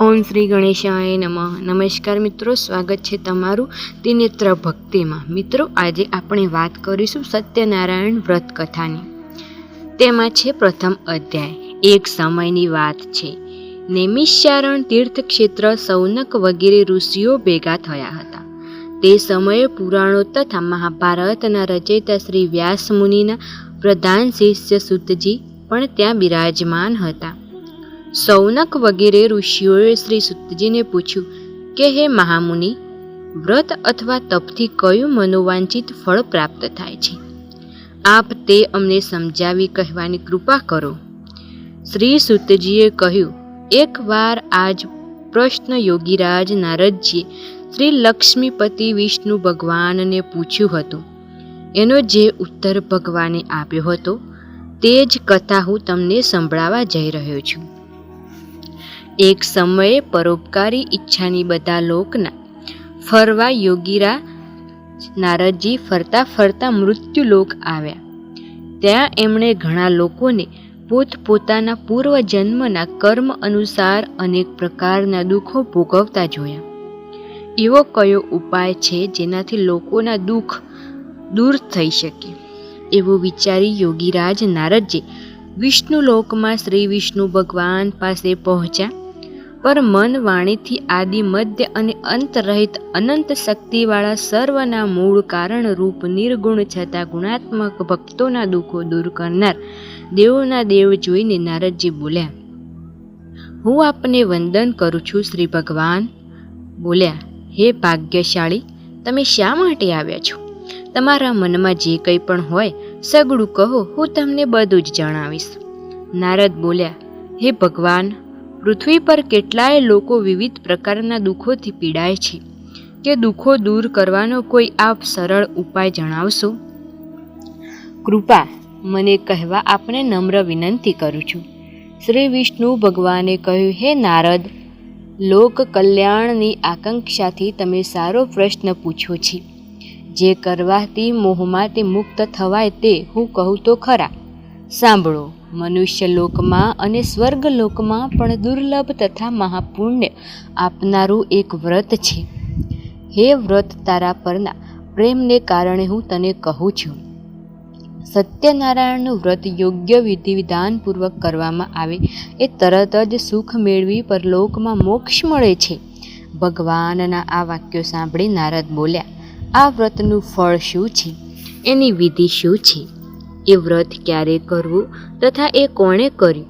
ઓમ શ્રી ગણેશાય નમઃ. નમસ્કાર મિત્રો, સ્વાગત છે તમારું ત્રિનેત્ર ભક્તિમાં. મિત્રો, આજે આપણે વાત કરીશું સત્યનારાયણ વ્રત કથાની. તેમાં છે પ્રથમ અધ્યાય. એક સમયની વાત છે. નૈમિષારણ તીર્થક્ષેત્ર સૌનક વગેરે ઋષિઓ ભેગા થયા હતા. તે સમયે પુરાણો તથા મહાભારતના રચયિતા શ્રી વ્યાસ મુનિના પ્રધાન શિષ્ય સુતજી પણ ત્યાં બિરાજમાન હતા. સૌનક વગેરે ઋષિઓએ શ્રી સુતજીને પૂછ્યું કે, હે મહામુનિ, વ્રત અથવા તપથી કયું મનોવાંછિત ફળ પ્રાપ્ત થાય છે? આપ તે અમને સમજાવી કહેવાની કૃપા કરો. શ્રી સુતજીએ કહ્યું, એકવાર આજ પ્રશ્ન યોગીરાજ નારદજીએ શ્રી લક્ષ્મીપતિ વિષ્ણુ ભગવાનને પૂછ્યું હતું. એનો જે ઉત્તર ભગવાને આપ્યો હતો, તે જ કથા હું તમને સંભળાવા જઈ રહ્યો છું. એક સમયે પરોપકારી ઈચ્છાની બધા લોકના. ફરવા યોગીરા નારદજી ફરતા ફરતા મૃત્યુલોક આવ્યા. ત્યાં એમણે ઘણા લોકોને પોતપોતાના પૂર્વજન્મના કર્મ અનુસાર અનેક પ્રકારના દુઃખો ભોગવતા જોયા. એવો કયો ઉપાય છે જેનાથી લોકોના દુઃખ દૂર થઈ શકે? એવું વિચારી યોગીરાજ નારદજી વિષ્ણુલોકમાં શ્રી વિષ્ણુ ભગવાન પાસે પહોંચ્યા. પર મન વાણીથી આદિ મધ્ય અને અંત રહિત અનંત શક્તિવાળા સર્વના મૂળ કારણ રૂપ નિર્ગુણ છતાં ગુણાત્મક ભક્તોના દુઃખો દૂર કરનાર દેવોના દેવ જોઈને નારદજી બોલ્યા, હું આપને વંદન કરું છું શ્રી ભગવાન. બોલ્યા, હે ભાગ્યશાળી, તમે શા માટે આવ્યા છો? તમારા મનમાં જે કંઈ પણ હોય, સગડું કહો, હું તમને બધું જ જણાવીશ. નારદ બોલ્યા, હે ભગવાન પૃથ્વી પર કેટલાય લોકો વિવિધ પ્રકારના દુઃખોથી પીડાય છે. કે દુઃખો દૂર કરવાનો કોઈ આપ સરળ ઉપાય જણાવશો? કૃપા, મને કહેવા આપને નમ્ર વિનંતી કરું છું. શ્રી વિષ્ણુ ભગવાને કહ્યું, હે નારદ, લોક કલ્યાણની આકાંક્ષાથી તમે સારો પ્રશ્ન પૂછો છે. જે કરવાથી મોહમાંથી મુક્ત થવાય તે હું કહું તો ખરા. સાંભળો મનુષ્ય લોકમાં અને સ્વર્ગ લોકમાં પણ દુર્લભ તથા મહાપુણ્ય આપનારું એક વ્રત છે. હે વ્રત તારા પરના, પ્રેમને કારણે હું તને કહું છું. સત્યનારાયણનું વ્રત યોગ્ય વિધિ વિધાનપૂર્વક કરવામાં આવે, એ તરત જ સુખ મેળવી પરલોકમાં મોક્ષ મળે છે. ભગવાનના આ વાક્યો સાંભળી નારદ બોલ્યા, આ વ્રતનું ફળ શું છે? એની વિધિ શું છે? એ વ્રત ક્યારે કરવું તથા એ કોણે કર્યું?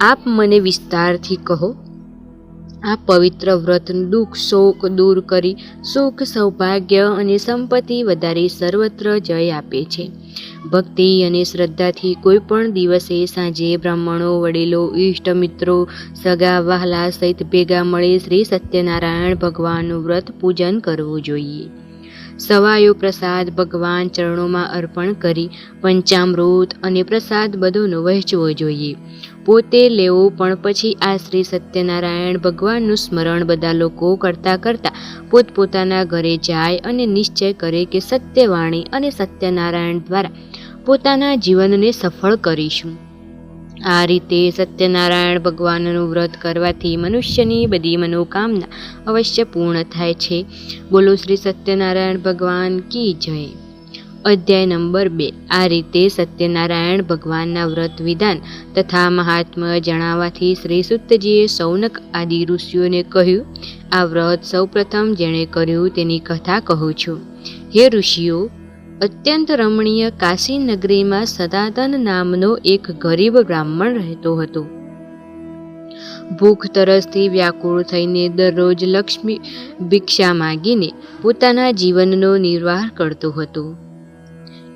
આપ મને વિસ્તારથી કહો. આ પવિત્ર વ્રતનું દુઃખ, શોક દૂર કરી સુખ, સૌભાગ્ય અને સંપત્તિ વધારે સર્વત્ર જય આપે છે. ભક્તિ અને શ્રદ્ધાથી કોઈ પણ દિવસે સાંજે બ્રાહ્મણો, વડીલો ઇષ્ટ મિત્રો, સગા, વહાલા સહિત ભેગા મળી શ્રી સત્યનારાયણ ભગવાનનું વ્રત પૂજન કરવું જોઈએ. સવાયો પ્રસાદ ભગવાન ચરણોમાં અર્પણ કરી પંચામૃત અને પ્રસાદ બધોનો વહેંચવો જોઈએ. પોતે લેવો પણ પછી આ શ્રી સત્યનારાયણ ભગવાનનું સ્મરણ બધા લોકો કરતા કરતા પોતપોતાના ઘરે જાય અને નિશ્ચય કરે કે સત્યવાણી અને સત્યનારાયણ દ્વારા પોતાના જીવનને સફળ કરીશું. આ રીતે સત્યનારાયણ ભગવાનનું વ્રત કરવાથી મનુષ્યની બધી મનોકામના અવશ્ય પૂર્ણ થાય છે. બોલો શ્રી સત્યનારાયણ ભગવાન કી જય? અધ્યાય નંબર બે. આ રીતે સત્યનારાયણ ભગવાનના વ્રત વિધાન તથા મહાત્મ્ય જણાવવાથી શ્રી સુત્તજીએ સૌનક આદિ ઋષિઓને કહ્યું, આ વ્રત સૌપ્રથમ જેણે કર્યું તેની કથા કહું છું. હે ઋષિઓ અત્યંત રમણીય કાશી નગરીમાં સદાતન નામનો એક ગરીબ બ્રાહ્મણ રહેતો હતો. ભૂખ તરસથી વ્યાકુળ થઈને દરરોજ લક્ષ્મી ભિક્ષા માગીને પોતાના જીવનનો નિર્વાહ કરતો હતો.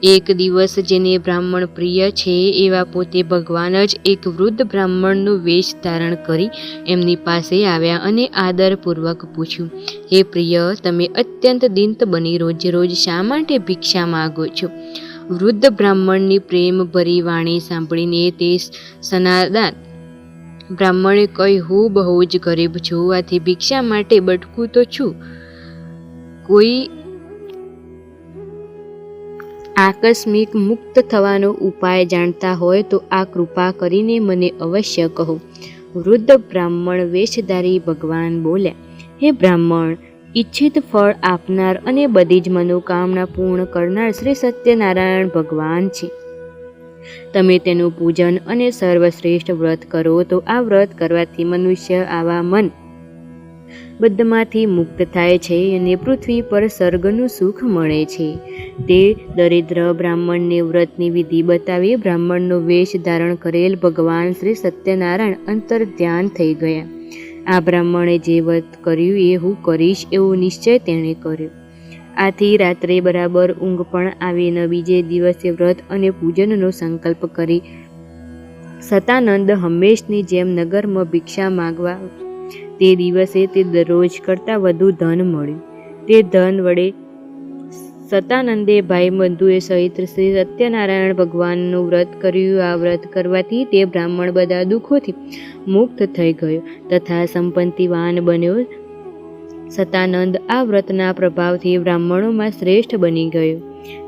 એક દિવસ જેને બ્રાહ્મણ પ્રિય છે એવા પોતે ભગવાન જ એક વૃદ્ધ બ્રાહ્મણનું વેશ ધારણ કરી એમની પાસે આવ્યા અને આદરપૂર્વક પૂછ્યું, હે પ્રિય, તમે અત્યંત દિંત બની રોજે રોજ શા માટે ભિક્ષા માગો છો? વૃદ્ધ બ્રાહ્મણની પ્રેમ ભરી વાણી સાંભળીને તે સનાદાન, બ્રાહ્મણે કહી, હું બહુ જ ગરીબ છું, આથી ભિક્ષા માટે બટકું તો છું. કોઈ આકસ્મિક મુક્ત થવાનો ઉપાય જાણતા હોય તો આ કૃપા કરીને મને અવશ્ય કહો. વૃદ્ધ બ્રાહ્મણ વેશધારી ભગવાન બોલ્યા, હે બ્રાહ્મણ, ઈચ્છિત ફળ આપનાર અને બધી જ મનોકામના પૂર્ણ કરનાર શ્રી સત્યનારાયણ ભગવાન છે. તમે તેનું પૂજન અને સર્વશ્રેષ્ઠ વ્રત કરો તો આ વ્રત કરવાથી મનુષ્ય આવા મન બદ્ધમાંથી મુક્ત થાય છે અને પૃથ્વી પર સર્ગનું સુખ મળે છે. તે દરિદ્ર બ્રાહ્મણને વ્રતની વિધિ બતાવી બ્રાહ્મણનો વેશ ધારણ કરેલ ભગવાન શ્રી સત્યનારાયણ અંતર ધ્યાન થઈ ગયા. આ બ્રાહ્મણે જે વ્રત કર્યું એ હું કરીશ એવો નિશ્ચય તેણે કર્યો. આથી રાત્રે બરાબર ઊંઘ પણ આવી ન બીજે દિવસે વ્રત અને પૂજનનો સંકલ્પ કરી સતાનંદ હંમેશની જેમ નગરમાં ભિક્ષા માગવા. તે દિવસે તે દરરોજ કરતાં વધુ ધન મળ્યું. તે ધન વડે સતાનંદે ભાઈ બંધુએ સહિત શ્રી સત્યનારાયણ ભગવાનનું વ્રત કર્યું. આ વ્રત કરવાથી તે બ્રાહ્મણ બધા દુઃખોથી મુક્ત થઈ ગયો તથા સંપત્તિવાન બન્યો. સતાનંદ આ વ્રતના પ્રભાવથી બ્રાહ્મણોમાં શ્રેષ્ઠ બની ગયો.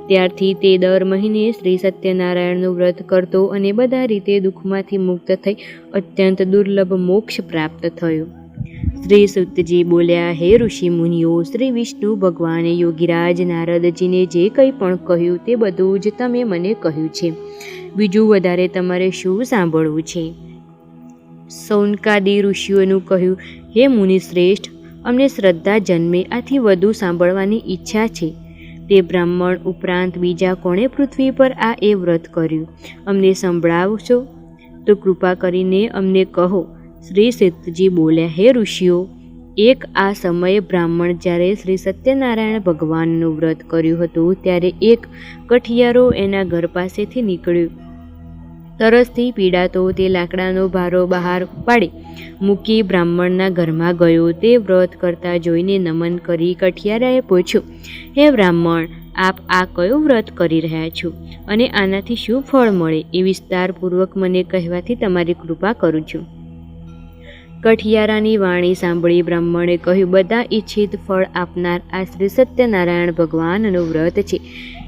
ત્યારથી તે દર મહિને શ્રી સત્યનારાયણનું વ્રત કરતો અને બધા રીતે દુઃખમાંથી મુક્ત થઈ અત્યંત દુર્લભ મોક્ષ પ્રાપ્ત થયો. શ્રી સુતજી બોલ્યા, હે ઋષિ મુનિઓ શ્રી વિષ્ણુ ભગવાને, યોગીરાજ નારદજીને જે કંઈ પણ કહ્યું તે બધું જ તમે મને કહ્યું છે. બીજું વધારે તમારે શું સાંભળવું છે? સૌનકાદી ઋષિઓનું કહ્યું, હે મુનિ શ્રેષ્ઠ, અમને શ્રદ્ધા જન્મે આથી વધુ સાંભળવાની ઈચ્છા છે. તે બ્રાહ્મણ ઉપરાંત બીજા કોણે પૃથ્વી પર આ એ વ્રત કર્યું? અમને સંભળાવશો? તો કૃપા કરીને અમને કહો શ્રી સિદ્ધજી બોલ્યા, હે ઋષિઓ, એક આ સમયે બ્રાહ્મણ જ્યારે શ્રી સત્યનારાયણ ભગવાનનું વ્રત કર્યું હતું, ત્યારે એક કઠિયારો એના ઘર પાસેથી નીકળ્યો. તરસથી પીડાતો તે લાકડાનો ભારો બહાર પાડી મૂકી બ્રાહ્મણના ઘરમાં ગયો. તે વ્રત કરતા જોઈને નમન કરી કઠિયારાએ પૂછ્યું, હે બ્રાહ્મણ, આપ આ કયું વ્રત કરી રહ્યા છો? અને આનાથી શું ફળ મળે? એ વિસ્તારપૂર્વક મને કહેવાથી તમારી કૃપા કરું છું. કઠિયારાની વાણી સાંભળી બ્રાહ્મણે કહ્યું, બધા ઈચ્છિત ફળ આપનાર આ શ્રી સત્યનારાયણ ભગવાનનું વ્રત છે.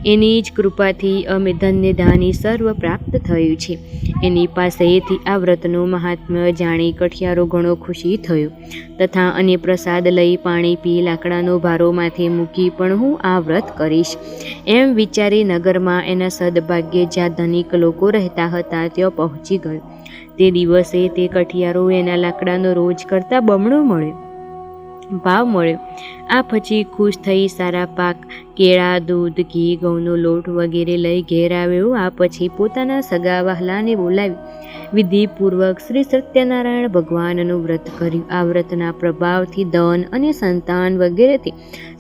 એની જ કૃપાથી અમે ધન્ય ધાની સર્વ પ્રાપ્ત થયું છે. એની પાસેથી આ વ્રતનું મહાત્મ્ય જાણી કઠિયારો ઘણો ખુશી થયો. તથા અને પ્રસાદ લઈ પાણી પી લાકડાનો ભારોમાંથી મૂકી પણ હું આ વ્રત કરીશ. એમ વિચારી નગરમાં એના સદભાગ્યે જ્યાં ધનિક લોકો રહેતા હતા, ત્યાં પહોંચી ગયો. તે દિવસે તે કઠિયારો એના લાકડાનો રોજ કરતાં બમણો મળ્યો. ભાવ મળ્યો. આ પછી ખુશ થઈ સારા પાક, કેળા, દૂધ, ઘી, ઘઉંનો લોટ વગેરે લઈ ઘેર આવ્યો. આ પછી પોતાના સગા વહાલાને બોલાવી. વિધિપૂર્વક શ્રી સત્યનારાયણ ભગવાનનું વ્રત કર્યું. આ વ્રતના પ્રભાવથી ધન અને સંતાન વગેરેથી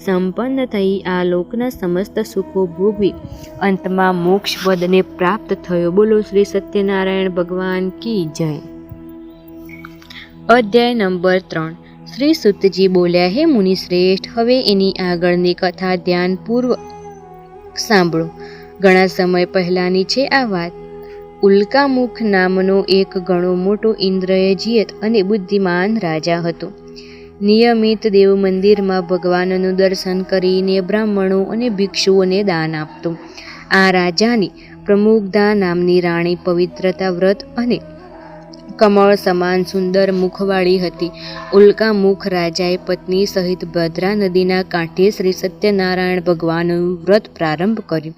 સંપન્ન થઈ આ લોકના સમસ્ત સુખો ભોગવી. અંતમાં મોક્ષ પદને પ્રાપ્ત થયો. બોલો શ્રી સત્યનારાયણ ભગવાન કી જય? અધ્યાય નંબર ત્રણ. શ્રી સુતજી બોલ્યા, હે મુનિ શ્રેષ્ઠ હવે એની આગળની કથા ધ્યાનપૂર્વક સાંભળો. ઘણા સમય પહેલાંની છે આ વાત. ઉલ્કામુખ નામનો એક ઘણો મોટો ઇન્દ્રયજીયત અને બુદ્ધિમાન રાજા હતો. નિયમિત દેવ મંદિરમાં ભગવાનનું દર્શન કરીને બ્રાહ્મણો અને ભિક્ષુઓને દાન આપતો. આ રાજાની પ્રમુગ્ધા નામની રાણી પવિત્રતા વ્રત અને કમળ સમાન સુંદર મુખવાળી હતી. ઉલ્કા મુખ રાજાએ પત્ની સહિત ભદ્રા નદીના કાંઠે શ્રી સત્યનારાયણ ભગવાનનું વ્રત પ્રારંભ કર્યું.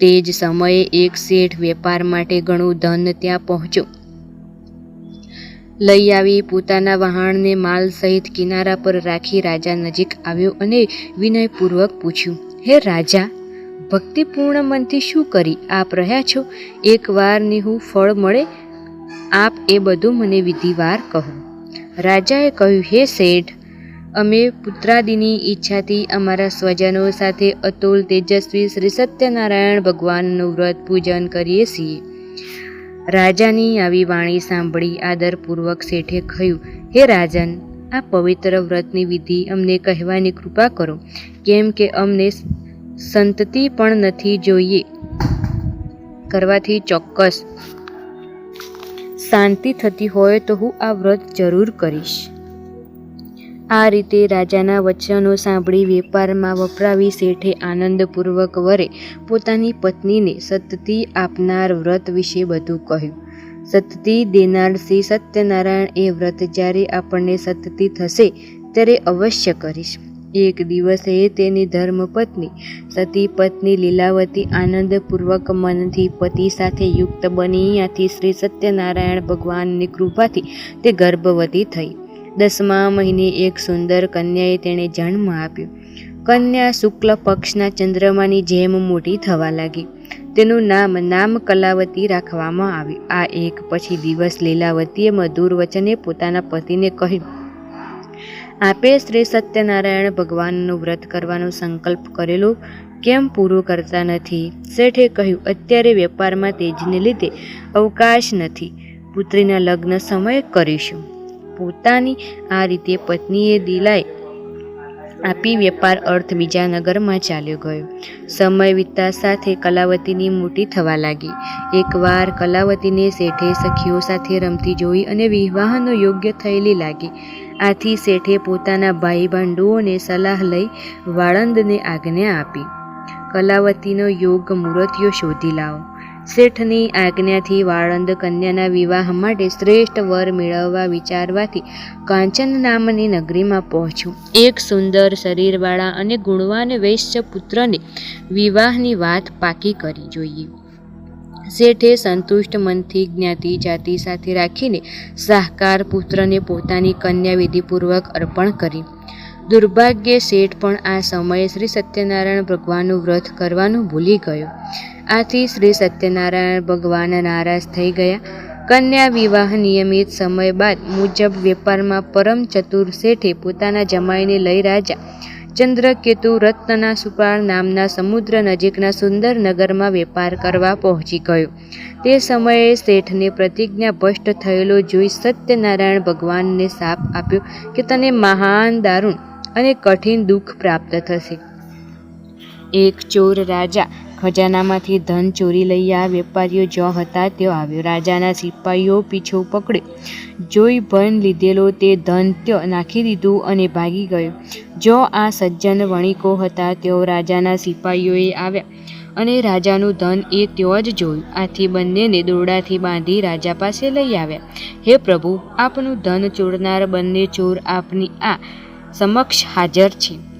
તે જ સમયે એક શેઠ વેપાર માટે ઘણું ધન ત્યાં પહોંચ્યું. લઈ આવી પોતાના વહાણને માલ સહિત કિનારા પર રાખી રાજા નજીક આવ્યો અને વિનયપૂર્વક પૂછ્યું, હે રાજા, ભક્તિપૂર્ણ મનથી શું કરી આપ રહ્યા છો? એક વારની હું ફળ મળે આપ એ બધું મને વિધિવાર કહો. રાજાએ કહ્યું, હે શેઠ, અમે પુત્રાદિની ઈચ્છાથી અમારા સ્વજનો સાથે અતુલ, તેજસ્વી શ્રી સત્યનારાયણ ભગવાનનું વ્રત પૂજન કરીએ છીએ. રાજાની આવી વાણી સાંભળી આદરપૂર્વક શેઠે કહ્યું, હે રાજન, આ પવિત્ર વ્રતની વિધિ અમને કહેવાની કૃપા કરો, કેમ કે અમને સંતતિ પણ નથી જોઈએ. કરવાથી ચોક્કસ શાંતિ થતી હોય તો હું આ વ્રત જરૂર કરીશ. આ રીતે રાજાના વચનો સાંભળી વેપારમાં વપરાવી શેઠે આનંદપૂર્વક વરે પોતાની પત્નીને સતતી આપનાર વ્રત વિશે બધું કહ્યું. સતતી દેનાર શ્રી સત્યનારાયણ એ વ્રત જ્યારે આપણને સતતી થશે ત્યારે અવશ્ય કરીશ. એક દિવસે તેની ધર્મપત્ની, સતી પત્ની લીલાવતી આનંદપૂર્વક મનથી પતિ સાથે યુક્ત બની. આથી શ્રી સત્યનારાયણ ભગવાનની કૃપાથી તે ગર્ભવતી થઈ. દસમા મહિને એક સુંદર કન્યાએ તેણે જન્મ આપ્યો. કન્યા શુક્લ પક્ષના ચંદ્રમાની જેમ મોટી થવા લાગી. તેનું નામ નામ કલાવતી રાખવામાં આવ્યું. આ એક પછી દિવસ લીલાવતીએ મધુર વચને પોતાના પતિને કહ્યું આપે શ્રી સત્યનારાયણ ભગવાનનું વ્રત કરવાનો સંકલ્પ કરેલો, કેમ પૂરું કરતા નથી? શેઠે કહ્યું, અત્યારે વેપારમાં તેજને લીધે અવકાશ નથી. પુત્રીના લગ્ન સમયે કરીશું. પોતાની આ રીતે પત્નીએ દિલાય આપી વેપાર અર્થ બીજા નગરમાં ચાલ્યો ગયો. સમય વીતતા સાથે કલાવતીની મોટી થવા લાગી. એકવાર કલાવતીને શેઠે સખીઓ સાથે રમતી જોઈ અને વિવાહનો યોગ્ય થયેલી લાગી. આથી શેઠે પોતાના ભાઈ ભાંડુઓને સલાહ લઈ વાળંદને આજ્ઞા આપી. કલાવતીનો યોગ મૂર્તિઓ શોધી લાવો. શેઠની આજ્ઞાથી વાળંદ કન્યાના વિવાહ માટે શ્રેષ્ઠ વર મેળવવા વિચારવાથી કાંચન નામની નગરીમાં પહોંચ્યું. એક સુંદર શરીરવાળા અને ગુણવાન વૈશ્ય પુત્રને વિવાહની વાત પાકી કરી જોઈએ. શેઠે સંતુષ્ટ મનથી જ્ઞાતિ જાતિ સાથે રાખીને સાહકાર પુત્રને પોતાની કન્યા વિધિપૂર્વક અર્પણ કરી. દુર્ભાગ્યે શેઠ પણ આ સમયે શ્રી સત્યનારાયણ ભગવાનનું વ્રત કરવાનું ભૂલી ગયો. આથી શ્રી સત્યનારાયણ ભગવાન નારાજ થઈ ગયા. કન્યા વિવાહ નિયમિત સમય બાદ મુજબ વેપારમાં પરમ ચતુર શેઠે પોતાના જમાઈને લઈ રાજા ચંદ્રકેતુ રત્નના સુપાળ નામના સમુદ્ર નજીકના સુંદર નગરમાં વેપાર કરવા પહોંચી ગયો. તે સમયે શેઠને પ્રતિજ્ઞા ભ્રષ્ટ થયેલો જોઈ સત્યનારાયણ ભગવાનને શાપ આપ્યો કે તને મહાન દારૂણ અને કઠિન દુઃખ પ્રાપ્ત થશે. એક ચોર રાજા ખજાનામાંથી ધન ચોરી લઈ આ વેપારીઓ જો હતા ત્યાં આવ્યો. રાજાના સિપાહીઓ પીછો પકડ્યો. જોઈ ભન લીધેલો તે ધન ત્યાં નાખી દીધું અને ભાગી ગયો. જો આ સજ્જન વણિકો હતા તેઓ રાજાના સિપાહીઓએ આવ્યા અને રાજાનું ધન એ ત્યાં જ જોયું. આથી બંનેને દોરડાથી બાંધી રાજા પાસે લઈ આવ્યા. હે પ્રભુ, આપનું ધન ચોરનાર બંને ચોર આપની આ સમક્ષ હાજર છે.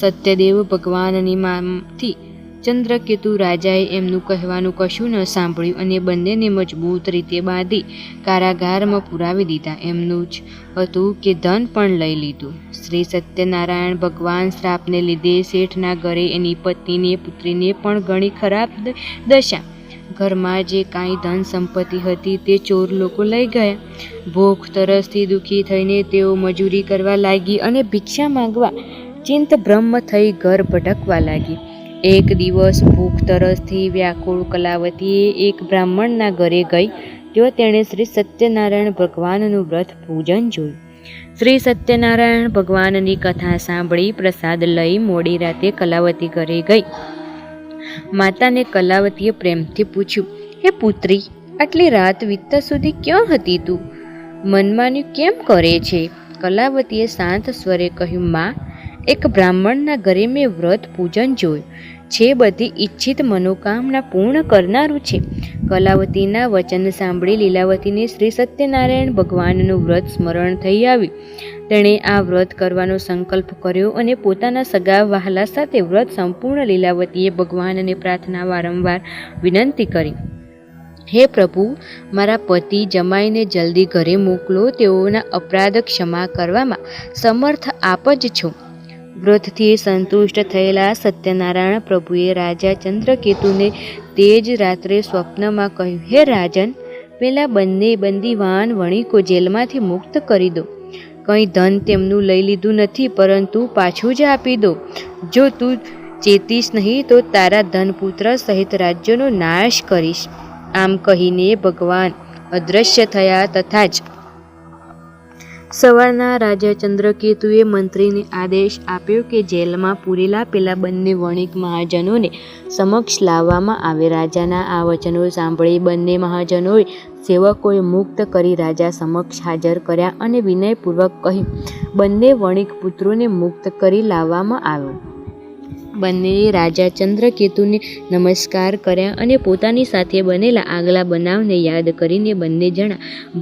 સત્યદેવ ભગવાનની માંથી ચંદ્રકેતુ રાજાએ એમનું કહેવાનું કશું ન સાંભળ્યું અને બંનેને મજબૂત રીતે બાંધી કારાગારમાં પુરાવી દીધા. એમનું જ હતું કે ધન પણ લઈ લીધું. શ્રી સત્યનારાયણ ભગવાન શ્રાપને લીધે શેઠના ઘરે એની પત્નીને, પુત્રીને પણ ઘણી ખરાબ દશા. ઘરમાં જે કાંઈ ધન સંપત્તિ હતી તે ચોર લોકો લઈ ગયા. ભૂખ, તરસથી દુઃખી થઈને તેઓ મજૂરી કરવા લાગી અને ભિક્ષા માંગવા ચિંત બ્રહ્મ થઈ ઘર ભટકવા લાગી. એક દિવસ ભૂખ તરસથી વ્યાકુળ કલાવતીએ એક બ્રાહ્મણના ઘરે ગઈ, જો તેણે શ્રી સત્યનારાયણ ભગવાનનું વ્રત પૂજન જોયું. શ્રી સત્યનારાયણ ભગવાનની કથા સાંભળી પ્રસાદ લઈ મોડી રાતે કલાવતી ઘરે ગઈ. માતાને કલાવતીએ પ્રેમથી પૂછ્યું, હે પુત્રી, આટલી રાત વીતતા સુધી ક્યાં હતી તું? મનમાન્યું કેમ કરે છે? કલાવતીએ શાંત સ્વરે કહ્યું, માં એક બ્રાહ્મણના ઘરે મેં વ્રત પૂજન જોયું. જે બધી ઈચ્છિત મનોકામના પૂર્ણ કરનારું છે. કલાવતીના વચન સાંભળી લીલાવતીને શ્રી સત્યનારાયણ ભગવાનનું વ્રત સ્મરણ થઈ આવ્યું. તેણે આ વ્રત કરવાનો સંકલ્પ કર્યો અને પોતાના સગા વહાલા સાથે વ્રત સંપૂર્ણ લીલાવતીએ ભગવાનને પ્રાર્થના વારંવાર વિનંતી કરી. હે પ્રભુ, મારા પતિ જમાઈને જલ્દી ઘરે મોકલો, તેઓના અપરાધ ક્ષમા કરવામાં સમર્થ આપ જ છો. વ્રતથી સંતુષ્ટ થયેલા સત્યનારાયણ પ્રભુએ રાજા ચંદ્રકેતુને તે જ રાત્રે સ્વપ્નમાં કહ્યું, હે રાજન, પેલા બંને બંદીવાન વણિકો જેલમાંથી મુક્ત કરી દો. કંઈ ધન તેમનું લઈ લીધું નથી, પરંતુ પાછું જ આપી દો. જો તું ચેતીશ નહીં, તો તારા ધનપુત્ર સહિત રાજ્યનો નાશ કરીશ. આમ કહીને ભગવાન અદૃશ્ય થયા તથા જ સવારના રાજા ચંદ્રકેતુએ મંત્રીને આદેશ આપ્યો કે જેલમાં પૂરેલા પેલા બંને વણિક મહાજનોને સમક્ષ લાવવામાં આવે. રાજાના આ વચનો સાંભળી બંને મહાજનોએ સેવકોએ મુક્ત કરી રાજા સમક્ષ હાજર કર્યા અને વિનયપૂર્વક કહ્યું, બંને વણિક પુત્રોને મુક્ત કરી લાવવામાં આવ્યો. બંનેએ રાજા ચંદ્રકેતુને નમસ્કાર કર્યા અને પોતાની સાથે બનેલા આગલા બનાવને યાદ કરીને બંને જણા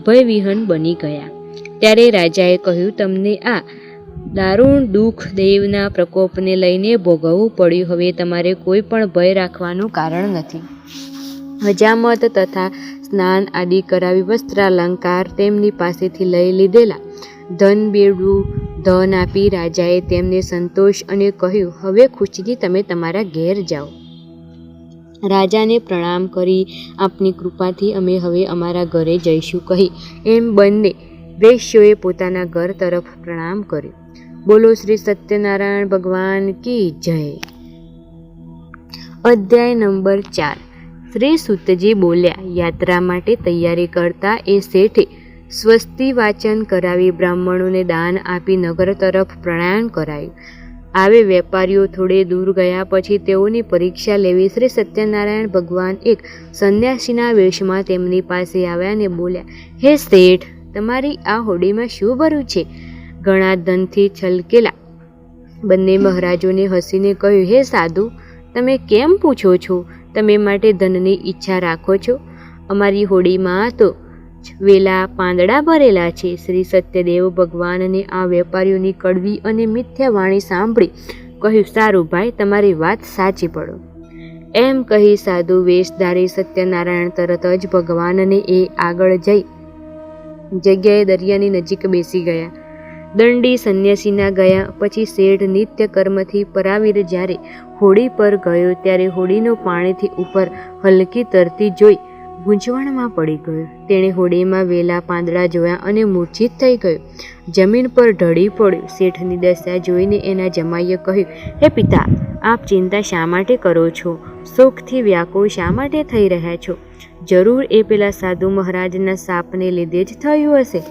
ભયવિહન બની ગયા. ત્યારે રાજાએ કહ્યું, તમને આ દારૂણ દુઃખ દેવના પ્રકોપને લઈને ભોગવવું પડ્યું. હવે તમારે કોઈ પણ ભય રાખવાનું કારણ નથી. હજામત તથા સ્નાન આદિ કરાવી વસ્ત્રાલંકાર તેમની પાસેથી લઈ લીધેલા ધન બેડું ધન આપી રાજાએ તેમને સંતોષ અને કહ્યું, હવે ખુશીથી તમે તમારા ઘેર જાઓ. રાજાને પ્રણામ કરી, આપની કૃપાથી અમે હવે અમારા ઘરે જઈશું, કહી એમ બંને વેશ્યોએ પોતાના ઘર તરફ પ્રણામ કર્યું. બોલો શ્રી સત્યનારાયણ ભગવાન કી જય? અધ્યાય નંબર ચાર. શ્રી સુતજી બોલ્યા, યાત્રા માટે તૈયારી કરતા એ શેઠે સ્વસ્તિ વાચન કરાવી બ્રાહ્મણોને દાન આપી નગર તરફ પ્રણાયણ કરાયું. આવે વેપારીઓ થોડે દૂર ગયા પછી તેઓની પરીક્ષા લેવી શ્રી સત્યનારાયણ ભગવાન એક સંન્યાસીના વેશમાં તેમની પાસે આવ્યા અને બોલ્યા, હે શેઠ તમારી આ હોડીમાં શું ભર્યું છે? ઘણા ધનથી છલકેલા બંને મહારાજોને હસીને કહ્યું, હે સાધુ, તમે કેમ પૂછો છો? તમે માટે ધનની ઈચ્છા રાખો છો? અમારી હોડીમાં તો વેલા પાંદડા ભરેલા છે. શ્રી સત્યદેવ ભગવાનને આ વેપારીઓની કડવી અને મિથ્યા વાણી સાંભળી કહ્યું, સારું ભાઈ, તમારી વાત સાચી પડો. એમ કહી સાધુ વેશધારી સત્યનારાયણ તરત જ ભગવાનને એ આગળ જઈ જગ્યાએ દરિયાની નજીક બેસી ગયા. દંડી સંન્યાસીના ગયા, પછી શેઠ નિત્ય કર્મથી પરાવીર જ્યારે હોડી પર ગયો, ત્યારે હોડીનો પાણીથી ઉપર હલકી તરતી જોઈ ગૂંચવણમાં પડી ગયો. તેણે હોડીમાં વેલા પાંદડા જોયા અને મૂર્છિત થઈ ગયો. જમીન પર ઢળી પડ્યો. શેઠની દશા જોઈને એના જમાઈએ કહ્યું, હે પિતા આપ ચિંતા શા માટે કરો છો? શોકથી વ્યાકુળ શા માટે થઈ રહ્યા છો? જરૂર એ પેલા સાધુ મહારાજના સાપને લીધે જ થયું હશે.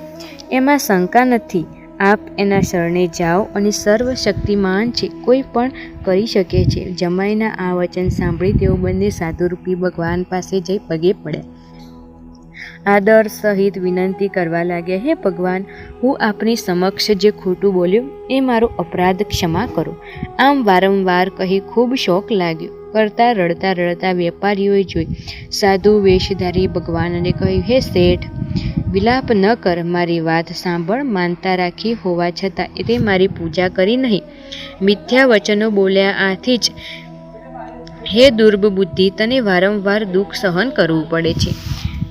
એમાં શંકા નથી. આપ એના શરણે જાઓ અને સર્વશક્તિમાન છે, કોઈ પણ કરી શકે છે. જમાઈના આ વચન સાંભળી તેઓ બંને સાધુરૂપી ભગવાન પાસે જઈ પગે પડ્યા. આદર સહિત વિનંતી કરવા લાગ્યા, હે ભગવાન, હું આપની સમક્ષ જે ખોટું બોલ્યું, એ મારો અપરાધ ક્ષમા કરો. આમ વારંવાર કહી ખૂબ શોખ લાગ્યો. કરતા રડતા રડતા વેપારીઓએ જોઈ, સાધુ વેશધારી ભગવાનને કહ્યું, હે શેઠ, વિલાપ ન કર, મારી વાત સાંભળ, માનતા રાખી હોવા છતાં તે મારી પૂજા કરી નહીં. મિથ્યા વચનો બોલ્યા આથી જ, હે દુર્બ બુદ્ધિ તને વારંવાર દુઃખ સહન કરવું પડે છે.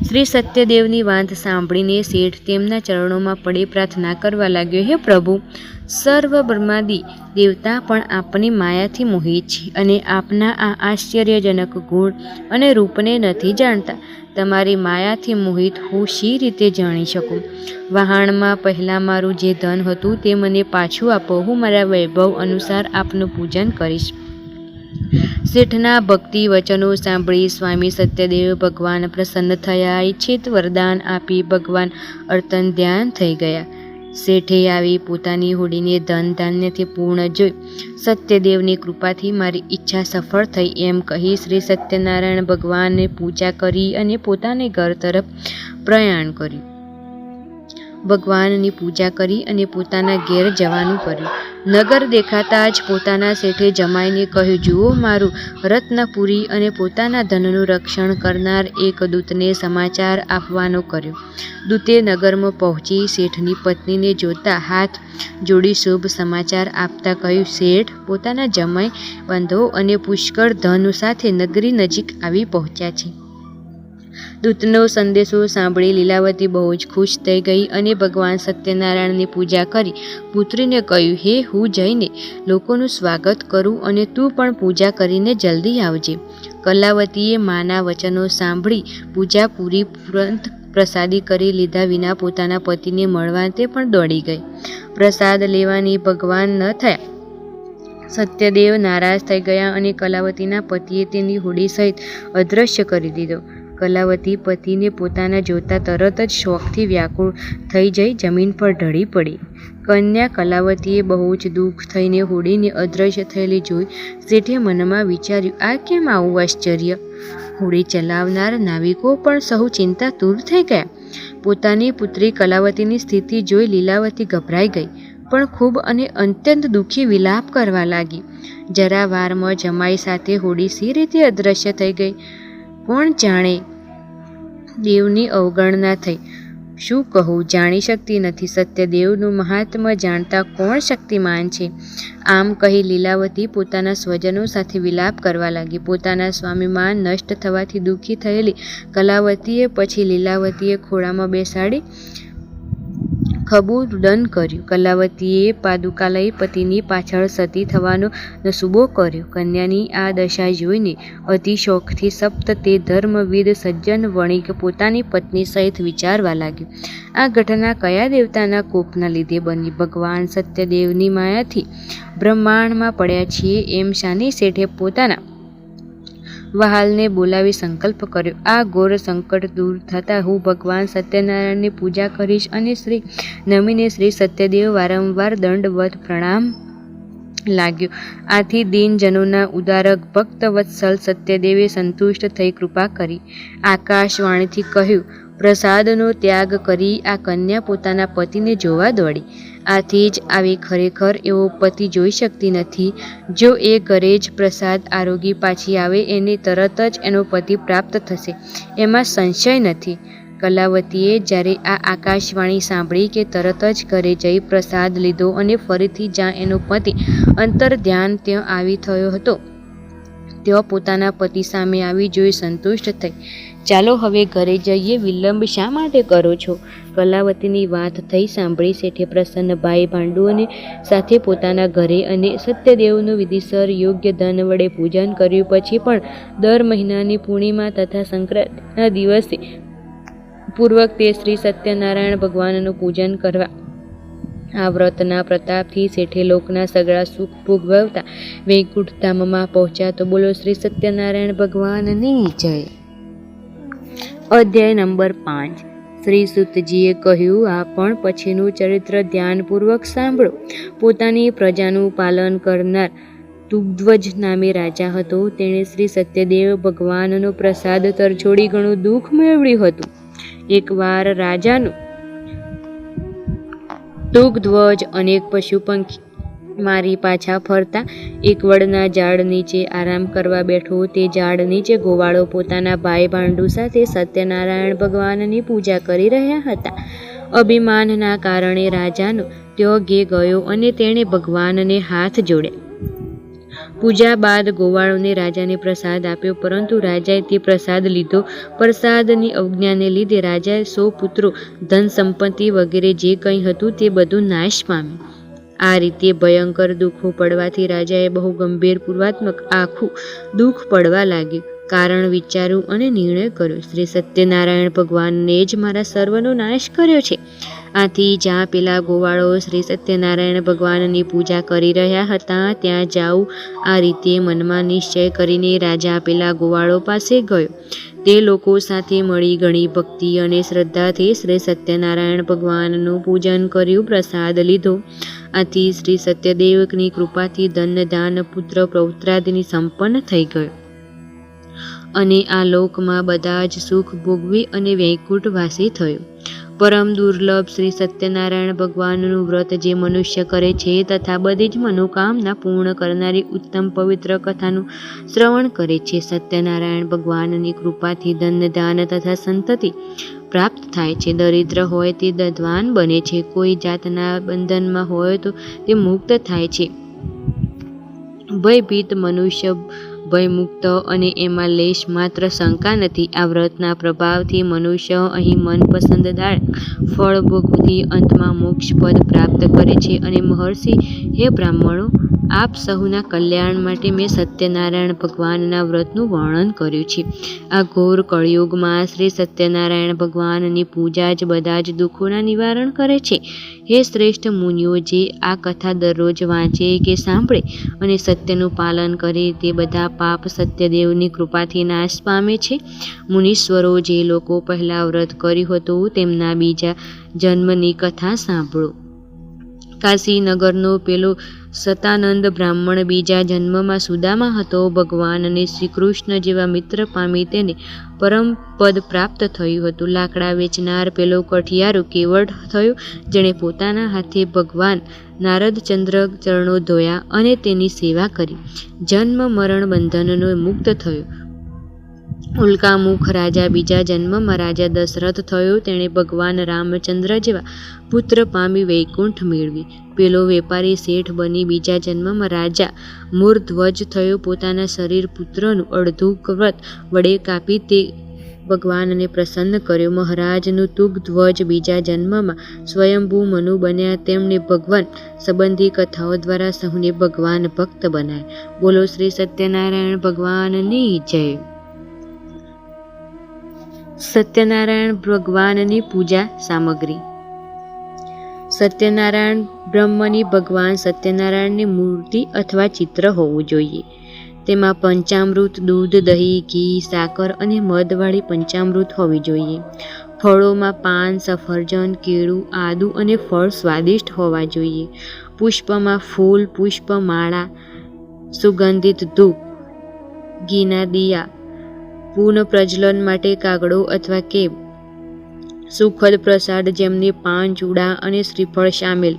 શ્રી સત્યદેવની વાત સાંભળીને શેઠ તેમના ચરણોમાં પડી પ્રાર્થના કરવા લાગ્યો, હે પ્રભુ, સર્વ બ્રહ્માદિ દેવતા પણ આપની માયાથી મોહિત છે અને આપના આ આશ્ચર્યજનક ગુણ અને રૂપને નથી જાણતા. તમારી માયાથી મોહિત હું શી રીતે જાણી શકું? વહાણમાં પહેલાં મારું જે ધન હતું તે મને પાછું આપો. હું મારા વૈભવ અનુસાર આપનું પૂજન કરીશ. શેઠના ભક્તિ વચનો સાંભળી સ્વામી સત્યદેવ ભગવાન પ્રસન્ન થયા. ઈચ્છિત વરદાન આપી ભગવાન અર્તન ધ્યાન થઈ ગયા. શેઠે આવી પોતાની હોડીને ધન ધાન્યથી પૂર્ણ જોઈ. સત્યદેવની કૃપાથી મારી ઈચ્છા સફળ થઈ એમ કહી શ્રી સત્યનારાયણ ભગવાનને પૂજા કરી અને પોતાને ઘર તરફ પ્રયાણ કર્યું. ભગવાનની પૂજા કરી અને પોતાના ઘેર જવાનું કર્યું. નગર દેખાતા જ પોતાના શેઠે જમાઈને કહ્યું, જુઓ મારું રત્નપુરી અને પોતાના ધનનું રક્ષણ કરનાર એક દૂતને સમાચાર આપવાનો કર્યો. દૂતે નગરમાં પહોંચી શેઠની પત્નીને જોતા હાથ જોડી શુભ સમાચાર આપતા કહ્યું, શેઠ, પોતાના જમાઈ બંધો અને પુષ્કળ ધન સાથે નગરી નજીક આવી પહોંચ્યા છે. દૂતનો સંદેશો સાંભળી લીલાવતી બહુ જ ખુશ થઈ ગઈ અને ભગવાન સત્યનારાયણની પૂજા કરી. પુત્રીને કહ્યું, હે, હું જઈને લોકોનું સ્વાગત કરું અને તું પણ પૂજા કરીને જલ્દી આવજે. કલાવતીએ માના વચનો સાંભળી પૂજા પૂરી તુરંત પ્રસાદી કરી લીધા વિના પોતાના પતિને મળવા તે પણ દોડી ગઈ. પ્રસાદ લેવાની ભગવાન ન થયા. સત્યદેવ નારાજ થઈ ગયા અને કલાવતીના પતિએ તેની હોડી સહિત અદૃશ્ય કરી દીધો. કલાવતી પતિને પોતાના જોતા તરત જ શોખથી વ્યાકુળ થઈ જઈ જમીન પર ઢળી પડી. કન્યા કલાવતીએ બહુ જ દુઃખ થઈને હોડીને અદૃશ્ય થયેલી જોઈ શેઠે મનમાં વિચાર્યું, આ કેમ આવું આશ્ચર્ય? હોડી ચલાવનાર નાવિકો પણ સહુ ચિંતા દૂર થઈ ગયા. પોતાની પુત્રી કલાવતીની સ્થિતિ જોઈ લીલાવતી ગભરાઈ ગઈ, પણ ખૂબ અને અત્યંત દુઃખી વિલાપ કરવા લાગી. જરા વારમાં જમાઈ સાથે હોડી સી રીતે અદૃશ્ય થઈ ગઈ. કોણ જાણે? દેવની અવગણના થઈ. શું કહું? જાણી શકતી નથી. સત્યદેવનું મહાત્મ્ય જાણતા કોણ શક્તિમાન છે? આમ કહી લીલાવતી પોતાના સ્વજનો સાથે વિલાપ કરવા લાગી. પોતાના સ્વામીમાન નષ્ટ થવાથી દુઃખી થયેલી કલાવતીએ પછી લીલાવતીએ ખોળામાં બેસાડી ખબુદન કર્યું. કલાવતીએ પાદુકા લઈ પતિની પાછળ સતી થવાનો નસુબો કર્યો. કન્યાની આ દશા જોઈને અતિશોકથી સપ્ત તે ધર્મવિદ સજ્જન વણિક પોતાની પત્ની સહિત વિચારવા લાગ્યું. આ ઘટના કયા દેવતાના કોપના લીધે બની? ભગવાન સત્યદેવની માયાથી બ્રહ્માંડમાં પડ્યા છીએ એમ શાની શેઠે પોતાના વહાલને બોલાવી સંકલ્પ કર્યો. આ ઘોર સંકટ દૂર થતાં હું ભગવાન સત્યનારાયણની પૂજા કરીશ અને શ્રી નમીને શ્રી સત્યદેવ વારંવાર દંડવત પ્રણામ લાગ્યો. આથી દીનજનોના ઉદારક ભક્ત વત્સલ સત્યદેવે સંતુષ્ટ થઈ કૃપા કરી. આકાશવાણીથી કહ્યું, પ્રસાદનો ત્યાગ કરી આ કન્યા પોતાના પતિને જોવા દોડી. આથી જ આવી ખરેખર એવો પતિ જોઈ શકતી નથી. જો એ ઘરે જ પ્રસાદ આરોગી પાછી આવે, એને તરત જ એનો પતિ પ્રાપ્ત થશે. એમાં સંશય નથી. કલાવતીએ જ્યારે આ આકાશવાણી સાંભળી કે તરત જ ઘરે જઈ પ્રસાદ લીધો અને ફરીથી જ્યાં એનો પતિ અંતર ધ્યાન ત્યાં આવી થયો હતો તેઓ પોતાના પતિ સામે આવી જોઈ સંતુષ્ટ થઈ. ચાલો હવે ઘરે જઈએ. વિલંબ શા માટે કરો છો? કલાવતીની વાત થઈ સાંભળી શેઠે પ્રસન્ન ભાઈ ભાંડુઓને સાથે પોતાના ઘરે અને સત્યદેવનું વિધિસર યોગ્ય ધન વડે પૂજન કર્યું. પછી પણ દર મહિનાની પૂર્ણિમા તથા સંક્રાંતિના દિવસે પૂર્વક તે શ્રી સત્યનારાયણ ભગવાનનું પૂજન કરવા આ વ્રતના પ્રતાપથી શેઠે લોકના સગળા સુખ ભોગવતા વૈકુંઠ ધામમાં પહોંચ્યા. તો બોલો શ્રી સત્યનારાયણ ભગવાનની જય. અધ્યાય નંબર પાંચ. શ્રી સુતજીએ કહ્યું, આ પણ પછીનું ચરિત્ર ધ્યાનપૂર્વક સાંભળો. પોતાની પ્રજાનું પાલન કરનાર તુગ્ધ્વજ નામે રાજા હતો. તેણે શ્રી સત્યદેવ ભગવાનનો પ્રસાદ તરછોડી ઘણું દુઃખ મેળવ્યું હતું. એકવાર રાજાનું તુગ્ધ્વજ અનેક પશુ પંખી મારી પાછા ફરતા. એક વડના ઝાડ નીચે આરામ કરવા બેઠો, તે ઝાડ નીચે ગોવાળો પોતાના ભાઈ ભાંડુ સાથે સત્યનારાયણ ભગવાનની પૂજા કરી રહ્યા હતા. અભિમાનના કારણે રાજાનો ત્યો ઘે ગયો અને તેણે ભગવાનને હાથ જોડ્યા પૂજા બાદ ગોવાળોને રાજાને પ્રસાદ આપ્યો, પરંતુ રાજાએ તે પ્રસાદ લીધો. પ્રસાદની અવજ્ઞાને લીધે રાજાએ સો પુત્રો ધન સંપત્તિ વગેરે જે કંઈ હતું તે બધું નાશ પામ્યું. આ રીતે ભયંકર દુઃખો પડવાથી રાજાએ બહુ ગંભીર પૂર્વાત્મક આખું દુઃખ પડવા લાગ્યું. કારણ વિચાર્યું અને નિર્ણય કર્યો, શ્રી સત્યનારાયણ ભગવાનને જ મારા સર્વનો નાશ કર્યો છે. આથી જ્યાં પેલા ગોવાળો શ્રી સત્યનારાયણ ભગવાનની પૂજા કરી રહ્યા હતા, ત્યાં જાઉં આ રીતે મનમાં નિશ્ચય કરીને રાજા પેલા ગોવાળો પાસે ગયો. તે લોકો સાથે મળી ઘણી ભક્તિ અને શ્રદ્ધાથી શ્રી સત્યનારાયણ ભગવાનનું પૂજન કર્યું, પ્રસાદ લીધો. આથી શ્રી સત્યદેવની કૃપાથી ધન દાન પુત્ર પૌત્રાદિની સંપન્ન થઈ ગયો. અને આ લોકમાં બધા જ સુખ ભોગવી અને વૈકુંઠવાસી થયો. પરમ દુર્લભ શ્રી સત્યનારાયણ ભગવાનનું વ્રત જે મનુષ્ય કરે છે તથા બધી જ મનોકામના પૂર્ણ કરનારી ઉત્તમ પવિત્ર કથાનું શ્રવણ કરે છે, સત્યનારાયણ ભગવાનની કૃપાથી ધન દાન તથા સંતતિ પ્રાપ્ત થાય છે. દરિદ્ર હોય તે દધવાન બને છે. કોઈ જાતના બંધનમાં હોય તો તે મુક્ત થાય છે. ભયભીત મનુષ્ય ભયમુક્ત અને એમાં લેશ માત્ર શંકા નથી. આ વ્રતના પ્રભાવથી મનુષ્ય અહીં મનપસંદદાર ફળ ભોગવતી અંતમાં મોક્ષપદ પ્રાપ્ત કરે છે અને મહર્ષિ, હે બ્રાહ્મણો, આપ સહુના કલ્યાણ માટે મેં સત્યનારાયણ ભગવાનના વ્રતનું વર્ણન કર્યું છે. આ ઘોર કળિયુગમાં શ્રી સત્યનારાયણ ભગવાનની પૂજા જ બધા જ દુઃખોના નિવારણ કરે છે. હે શ્રેષ્ઠ મુનિઓ, જે આ કથા દરરોજ વાંચે કે સાંભળે અને સત્યનું પાલન કરે, તે બધા પાપ સત્યદેવની કૃપાથી નાશ પામે છે. મુનીશ્વરો, જે લોકો પહેલાં વ્રત કર્યું હતું, તેમના બીજા જન્મની કથા સાંભળો. કાશીનગરનો પેલો સતાનંદ બ્રાહ્મણ બીજા જન્મમાં સુદામા હતો. ભગવાન અને શ્રીકૃષ્ણ જેવા મિત્ર પામી તેને પરમ પદ પ્રાપ્ત થયું હતું. લાકડા વેચનાર પેલો કઠિયારો કેવળ થયો, જેણે પોતાના હાથે ભગવાન નારદચંદ્ર ચરણો ધોયા અને તેની સેવા કરી. જન્મ મરણ બંધનનો મુક્ત થયો. ઉલ્કામુખ રાજા બીજા જન્મમાં રાજા દશરથ થયો. તેણે ભગવાન રામચંદ્ર જેવા પુત્ર પામી વૈકુંઠ મેળવી. પેલો વેપારી શેઠ બની બીજા જન્મમાં રાજા મૂર્ધ્વજ થયો. પોતાના શરીર પુત્રનું અડધું વ્રત વડે કાપી તે ભગવાનને પ્રસન્ન કર્યો. મહારાજનું ધ્વજ બીજા જન્મમાં સ્વયંભૂ મનુ બન્યા. તેમણે ભગવાન સંબંધી કથાઓ દ્વારા સહુને ભગવાન ભક્ત બનાવ્યા બોલો શ્રી સત્યનારાયણ ભગવાનની જય. સત્યનારાયણ ભગવાનની પૂજા સામગ્રી. સત્યનારાયણ બ્રહ્મની ભગવાન સત્યનારાયણની મૂર્તિ અથવા ચિત્ર હોવું જોઈએ. તેમાં પંચામૃત, દૂધ, દહીં, ઘી, સાકર અને મધવાળી પંચામૃત હોવી જોઈએ. ફળોમાં પાન, સફરજન, કેળું, આદુ અને ફળ સ્વાદિષ્ટ હોવા જોઈએ. પુષ્પમાં ફૂલ પુષ્પ માળા સુગંધિત ધૂપ, ઘીના દિયા પુનઃ પ્રજલન માટે કાગડો અથવા કેબ, સુખદ પ્રસાદ જેમને પાન, ચૂડા અને શ્રીફળ સામેલ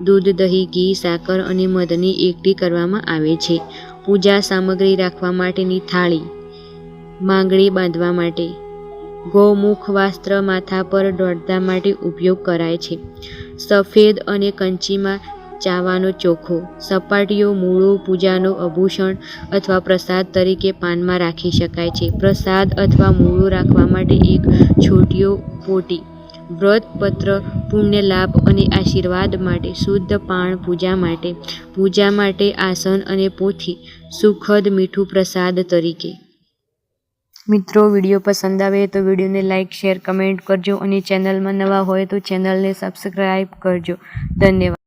દૂધ, દહીં, ઘી, સાકર અને મધની એકઠી કરવામાં આવે છે. પૂજા સામગ્રી રાખવા માટેની થાળી, માંગણી બાંધવા માટે, ગૌમુખ વાસ્ત્ર માથા પર દોડતા માટે ઉપયોગ કરાય છે. સફેદ અને કંચીમાં ચાવાનો ચોખ્ખો, સપાટીઓ, મૂળો, પૂજાનો આભૂષણ અથવા પ્રસાદ તરીકે પાનમાં રાખી શકાય છે. પ્રસાદ અથવા મૂળો રાખવા માટે એક છોટીઓ પોટી, વ્રત, પત્ર, પુણ્ય લાભ અને આશીર્વાદ માટે શુદ્ધ પાણ પૂજા માટે પૂજા માટે આસન અને પોથી, સુખદ મીઠું પ્રસાદ તરીકે. મિત્રો, વીડિયો પસંદ આવે તો વિડીયોને લાઇક શેર, કમેન્ટ કરજો અને ચેનલમાં નવા હોય તો ચેનલને સબસ્ક્રાઈબ કરજો. ધન્યવાદ.